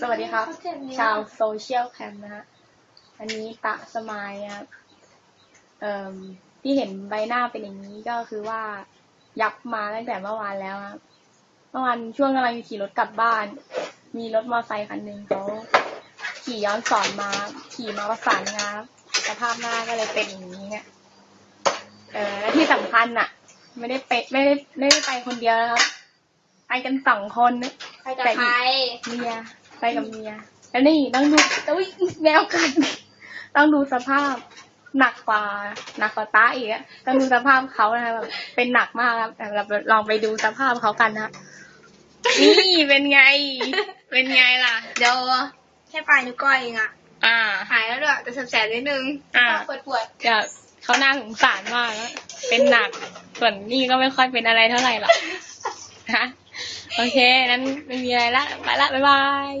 สวัสดีครับ ชาวโซเชียลแคมนะฮะอันนี้ตะสมายนะครับเอ่อที่เห็นใบหน้าเป็นอย่างนี้ก็คือว่ายับมาตั้งแต่เมื่อวานแล้วครับเมื่อวานช่วงกำลังขี่รถกลับบ้าน มีรถมอเตอร์ไซค์คันหนึ่งเขาขี่ย้อนสอนมา ขี่มาประสานงาครับสภาพหน้าก็เลยเป็นอย่างนี้เนี่ยเออและที่สำคัญน่ะไม่ได้ไปไม่ได้ไม่ได้ไปคนเดียวนะครับไปกันสองคนนะใครกับใครเมีย ไปกับเมียแล้วนี่ต้องดูอุ้ยแมวกัดต้องดูสภาพหนักกว่าหนักกว่าตาอีกอะต้องดูสภาพเขานะคะแบบเป็นหนักมากครับเราลองไปดูสภาพเขากันนะนี่เป็นไง เป็นไงล่ะ เดี๋ยวแค่ปลายนิ้วก้อยเองอะอ่า หายแล้วด้วยแต่แสบๆนิดนึงอ่าปวดปวดจะเขาน่าสงสารมากนะเป็นหนัก ส่วนนี่ก็ไม่ค่อยเป็นอะไรเท่าไหร่หรอกฮะ โอเค นั้นไม่มีอะไรละ ไปละ บ๊ายบาย